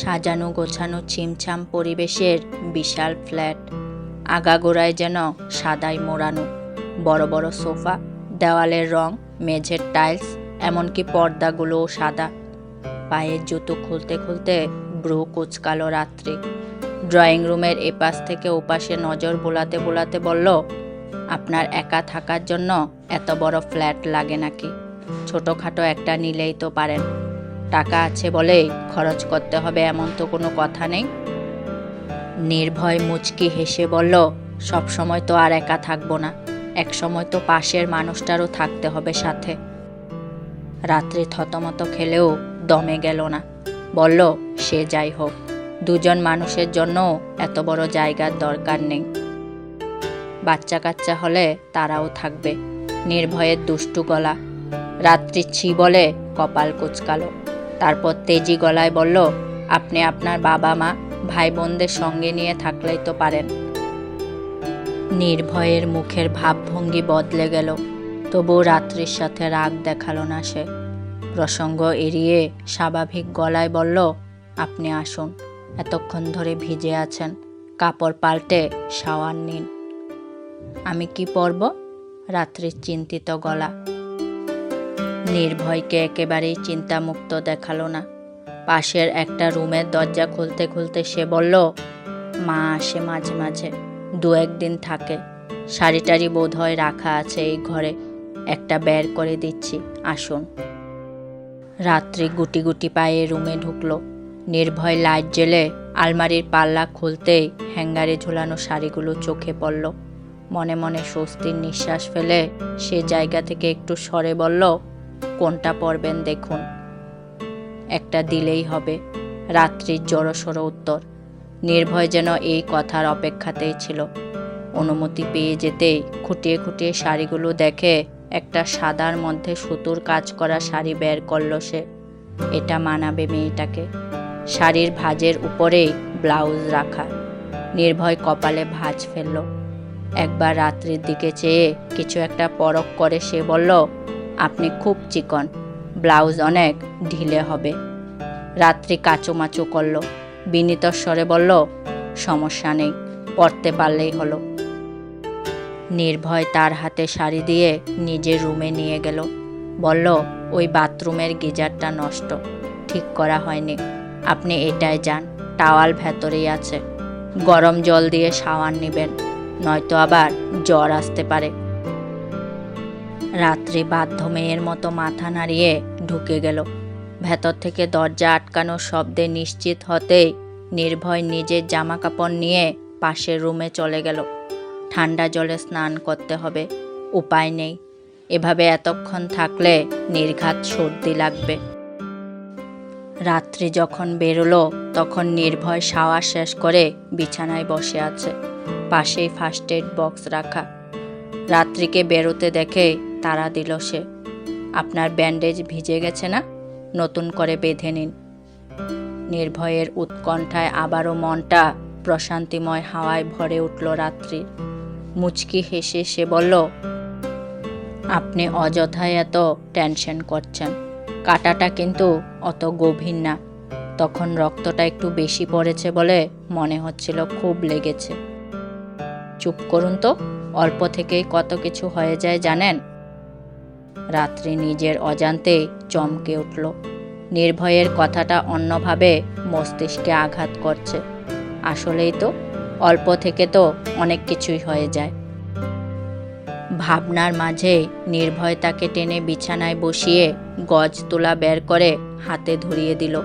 সাজানো গোছানো ছিমছাম পরিবেশের বিশাল ফ্ল্যাট। আগাগোড়ায় যেন সাদাই মোড়ানো। বড় বড় সোফা, দেওয়ালের রং, মেঝের টাইলস, এমনকি পর্দাগুলোও সাদা। পায়ের জুতো খুলতে খুলতে ব্রু কুচকালো রাত্রি। ড্রয়িং রুমের এপাশ থেকে ওপাশে নজর বোলাতে বোলাতে বলল, আপনার একা থাকার জন্য এত বড় ফ্ল্যাট লাগে নাকি? ছোটোখাটো একটা নিলেই তো পারেন। টাকা আছে বলেই খরচ করতে হবে এমন তো কোনো কথা নেই। নির্ভয় মুচকি হেসে বলল, সব সময় তো আর একা থাকব না। এক সময় তো পাশের মানুষটারও থাকতে হবে সাথে। রাত্রি থতমত খেলেও দমে গেল না। বলল, সে যাই হোক, দুজন মানুষের জন্য এত বড় জায়গার দরকার নেই। বাচ্চা কাচ্চা হলে তারাও থাকবে, নির্ভয়ের দুষ্টু গলা। রাত্রি ছি বলে কপাল কুচকালো। তারপর তেজি গলায় বলল, আপনি আপনার বাবা মা ভাই বোনদের সঙ্গে নিয়ে থাকলেই তো পারেন। নির্ভয়ের মুখের ভাবভঙ্গি বদলে গেল। তবু রাত্রির সাথে রাগ দেখাল না সে। প্রসঙ্গ এড়িয়ে স্বাভাবিক গলায় বলল, আপনি আসুন, এতক্ষণ ধরে ভিজে আছেন, কাপড় পাল্টে শাওয়ার নিন। আমি কি পরব? রাত্রির চিন্তিত গলা। নির্ভয়কে একেবারেই চিন্তামুক্ত দেখাল না। পাশের একটা রুমের দরজা খুলতে খুলতে সে বলল, মা আসে মাঝে মাঝে, দু একদিন থাকে। শাড়ি টাড়ি বোধ হয় রাখা আছে এই ঘরে। একটা বের করে দিচ্ছি, আসুন। রাত্রি গুটি গুটি পায়ে রুমে ঢুকলো। নির্ভয় লাইট জ্বেলে আলমারির পাল্লা খুলতেই হ্যাঙ্গারে ঝুলানো শাড়িগুলো চোখে পড়ল। মনে মনে স্বস্তির নিঃশ্বাস ফেলে সে জায়গা থেকে একটু সরে বলল কোনটা পরবেন দেখুন। একটা দিলেই হবে, রাত্রির জড়সড় উত্তর। নির্ভয় যেন এই কথার অপেক্ষাতেই ছিল। অনুমতি পেয়ে যেতেই খুঁটিয়ে খুঁটিয়ে শাড়িগুলো দেখে একটা সাদার মধ্যে সুতোর কাজ করা শাড়ি বের করল সে। এটা মানাবে মেয়েটাকে। শাড়ির ভাঁজের উপরেই ব্লাউজ রাখা। নির্ভয় কপালে ভাঁজ ফেলল। একবার রাত্রির দিকে চেয়ে কিছু একটা পরক করে সে বলল আপনি খুব চিকন। ব্লাউজ অনেক ঢিলে হবে। রাত্রি কাচুমাচু করল। বিনীত স্বরে বলল, সমস্যা নেই পরতে পারলেই হলো। নির্ভয় তার হাতে শাড়ি দিয়ে নিজের রুমে নিয়ে গেল। বলল, ওই বাথরুমের গিজারটা নষ্ট, ঠিক করা হয়নি। আপনি এটায় যান, টাওয়াল ভেতরেই আছে। গরম জল দিয়ে শাওয়ার নেবেন, নয়তো আবার জ্বর আসতে পারে। রাত্রি বাধ্য মেয়ের মতো মাথা নাড়িয়ে ঢুকে গেল। ভেতর থেকে দরজা আটকানো শব্দে নিশ্চিত হতেই নির্ভয় নিজের জামা কাপড় নিয়ে পাশের রুমে চলে গেল। ঠান্ডা জলে স্নান করতে হবে, উপায় নেই। এভাবে এতক্ষণ থাকলে নির্ঘাত সর্দি লাগবে। রাত্রি যখন বেরোলো, তখন নির্ভয় শাওয়ার শেষ করে বিছানায় বসে আছে। পাশেই ফার্স্ট এড বক্স রাখা। রাত্রিকে বেরোতে দেখে তারা দিল সে। আপনার ব্যান্ডেজ ভিজে গেছে না? নতুন করে বেঁধে নিন। নির্ভয়ের উৎকণ্ঠায় আবারও মনটা প্রশান্তিময় হাওয়ায় ভরে উঠল রাত্রির। মুচকি হেসে সে বলল, আপনি অযথায় এত টেনশন করছেন। কাটাটা কিন্তু অত গভীর না। তখন রক্তটা একটু বেশি পড়েছে বলে মনে হচ্ছিল খুব লেগেছে। চুপ করুন তো। অল্প থেকেই কত কিছু হয়ে যায় জানেন? রাত্রি নিজের অজান্তেই চমকে উঠল। নির্ভয়ের কথাটা অন্যভাবে মস্তিষ্কে আঘাত করছে। আসলেই তো, অল্প থেকে তো অনেক কিছুই হয়ে যায়। ভাবনার মাঝে নির্ভয় তাকে টেনে বিছানায় বসিয়ে গজ তোলা বের করে হাতে ধরিয়ে দিল।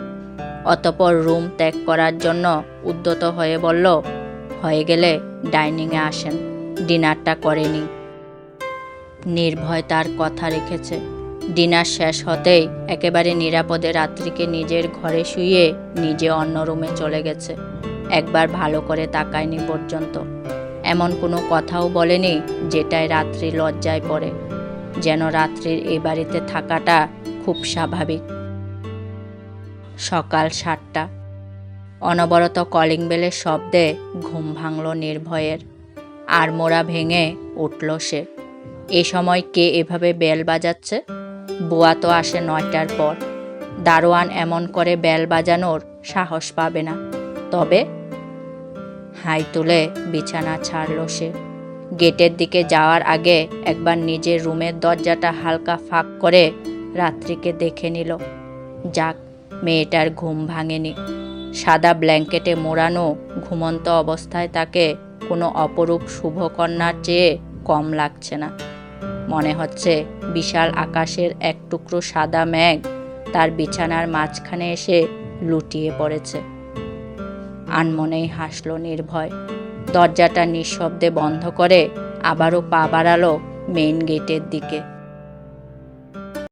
অতপর রুম ত্যাগ করার জন্য উদ্যত হয়ে বলল, হয়ে গেলে ডাইনিংয়ে আসেন। ডিনারটা করেনি নির্ভয় তার কথা রেখেছে। ডিনার শেষ হতেই একেবারে নিরাপদে রাত্রিকে নিজের ঘরে শুয়ে নিজে অন্য রুমে চলে গেছে। একবার ভালো করে তাকায়নি পর্যন্ত। এমন কোনো কথাও বলেনি যেটায় রাত্রি লজ্জায় পড়ে। যেন রাত্রির এই বাড়িতে থাকাটা খুব স্বাভাবিক। সকাল সাতটা। অনবরত কলিং বেলের শব্দে ঘুম ভাঙল নির্ভয়ের। আর মোড়া ভেঙে উঠল সে। এ সময় কে এভাবে বেল বাজাচ্ছে? বুয়া তো আসে নয়টার পর। দারোয়ান এমন করে বেল বাজানোর সাহস পাবে না। তবে? হাই তুলে, বিছানা ছাড়ল সে। গেটের দিকে যাওয়ার আগে একবার নিজের রুমের দরজাটা হালকা ফাঁক করে রাত্রিকে দেখে নিল। যাক, মেয়েটার ঘুম ভাঙেনি। সাদা ব্ল্যাঙ্কেটে মোড়ানো ঘুমন্ত অবস্থায় তাকে কোনো অপরূপ শুভকন্যার চেয়ে কম লাগছে না। মনে হচ্ছে বিশাল আকাশের এক টুকরো সাদা মেঘ তার বিছানার মাঝখানে এসে লুটিয়ে পড়েছে। আনমনেই হাসল নির্ভয়। দরজাটা নিঃশব্দে বন্ধ করে আবারও পা বাড়ালো মেইন গেটের দিকে।